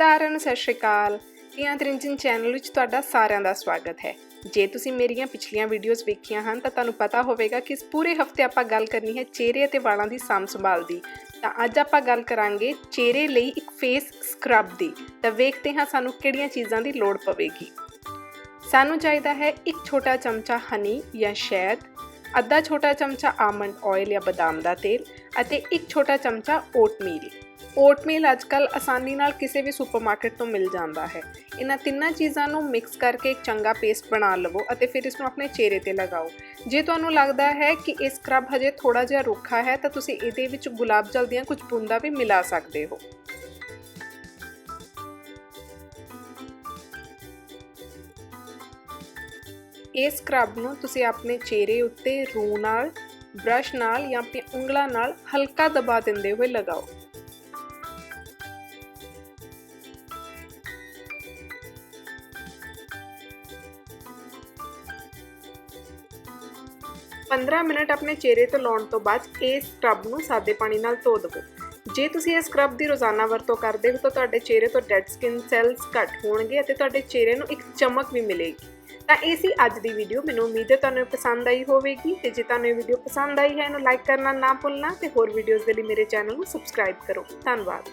ਸਾਰਿਆਂ ਨੂੰ ਸਤਿ ਸ਼੍ਰੀ ਅਕਾਲ। ਧੀਆਂ ਤ੍ਰਿੰਜਨ ਚੈਨਲ ਵਿੱਚ ਤੁਹਾਡਾ ਸਾਰਿਆਂ ਦਾ ਸਵਾਗਤ ਹੈ। ਜੇ ਤੁਸੀਂ ਮੇਰੀਆਂ ਪਿਛਲੀਆਂ ਵੀਡੀਓਜ਼ ਵੇਖੀਆਂ ਹਨ, ਤਾਂ ਤੁਹਾਨੂੰ ਪਤਾ ਹੋਵੇਗਾ ਕਿ ਇਸ ਪੂਰੇ ਹਫ਼ਤੇ ਆਪਾਂ ਗੱਲ ਕਰਨੀ ਹੈ ਚਿਹਰੇ ਅਤੇ ਵਾਲਾਂ ਦੀ ਸਾਂਭ ਸੰਭਾਲ ਦੀ। ਤਾਂ ਅੱਜ ਆਪਾਂ ਗੱਲ ਕਰਾਂਗੇ ਚਿਹਰੇ ਲਈ ਇੱਕ ਫੇਸ ਸਕਰਬ ਦੀ। ਤਾਂ ਵੇਖਦੇ ਹਾਂ ਸਾਨੂੰ ਕਿਹੜੀਆਂ ਚੀਜ਼ਾਂ ਦੀ ਲੋੜ ਪਵੇਗੀ। ਸਾਨੂੰ ਚਾਹੀਦਾ ਹੈ ਇੱਕ ਛੋਟਾ ਚਮਚਾ ਹਨੀ ਜਾਂ ਸ਼ਹਿਦ ਅੱਧਾ ਛੋਟਾ ਚਮਚਾ ਆਮੰਡ ਆਇਲ ਜਾਂ ਬਦਾਮ ਦਾ ਤੇਲ ਅਤੇ ਇੱਕ ਛੋਟਾ ਚਮਚਾ ਓਟਮੀਲ ਓਟਮੀਲ ਅੱਜਕੱਲ ਆਸਾਨੀ ਨਾਲ ਕਿਸੇ ਵੀ ਸੁਪਰਮਾਰਕਟ ਤੋਂ ਮਿਲ ਜਾਂਦਾ ਹੈ। ਇਹਨਾਂ ਤਿੰਨਾਂ ਚੀਜ਼ਾਂ ਨੂੰ ਮਿਕਸ ਕਰਕੇ ਇੱਕ ਚੰਗਾ ਪੇਸਟ ਬਣਾ ਲਵੋ ਅਤੇ ਫਿਰ ਇਸ ਨੂੰ ਆਪਣੇ ਚਿਹਰੇ ਤੇ ਲਗਾਓ। ਜੇ ਤੁਹਾਨੂੰ ਲੱਗਦਾ ਹੈ ਕਿ ਇਹ ਸਕਰਬ ਹਜੇ ਥੋੜਾ ਜਿਹਾ ਰੁੱਖਾ ਹੈ ਤਾਂ ਤੁਸੀਂ ਇਹਦੇ ਵਿੱਚ ਗੁਲਾਬ ਜਲ ਦੀਆਂ ਕੁਝ ਬੂੰਦਾਂ ਵੀ ਮਿਲਾ ਸਕਦੇ ਹੋ। ਇਹ ਸਕਰਬ ਨੂੰ ਤੁਸੀਂ ਆਪਣੇ ਚਿਹਰੇ ਉੱਤੇ ਰੂ ਨਾਲ ਬ੍ਰਸ਼ ਨਾਲ ਜਾਂ ਆਪਣੀ ਉਂਗਲਾਂ ਨਾਲ ਹਲਕਾ ਦਬਾ ਦਿੰਦੇ ਹੋਏ ਲਗਾਓ। ਪੰਦਰਾਂ ਮਿੰਟ ਆਪਣੇ ਚਿਹਰੇ ਤੋਂ ਲਾਉਣ ਤੋਂ ਬਾਅਦ ਇਹ ਸਕਰਬ ਨੂੰ ਸਾਦੇ ਪਾਣੀ ਨਾਲ ਧੋ ਦਿਵੋ। ਜੇ ਤੁਸੀਂ ਇਹ ਸਕਰਬ ਦੀ ਰੋਜ਼ਾਨਾ ਵਰਤੋਂ ਕਰਦੇ ਹੋ ਤਾਂ ਤੁਹਾਡੇ ਚਿਹਰੇ ਤੋਂ ਡੈਡ ਸਕਿਨ ਸੈਲਸ ਘੱਟ ਹੋਣਗੇ ਅਤੇ ਤੁਹਾਡੇ ਚਿਹਰੇ ਨੂੰ ਇੱਕ ਚਮਕ ਵੀ ਮਿਲੇਗੀ। ਤਾਂ ਇਹ ਸੀ ਅੱਜ ਦੀ ਵੀਡੀਓ ਮੈਨੂੰ ਉਮੀਦ ਹੈ ਤੁਹਾਨੂੰ ਪਸੰਦ ਆਈ ਹੋਵੇਗੀ ਤੇ ਜੇ ਤੁਹਾਨੂੰ ਇਹ ਵੀਡੀਓ ਪਸੰਦ ਆਈ ਹੈ, ਇਹਨੂੰ ਲਾਈਕ ਕਰਨਾ ਨਾ ਭੁੱਲਣਾ ਤੇ ਹੋਰ ਵੀਡੀਓਜ਼ ਦੇ ਲਈ ਮੇਰੇ ਚੈਨਲ ਨੂੰ ਸਬਸਕ੍ਰਾਈਬ ਕਰੋ। ਧੰਨਵਾਦ।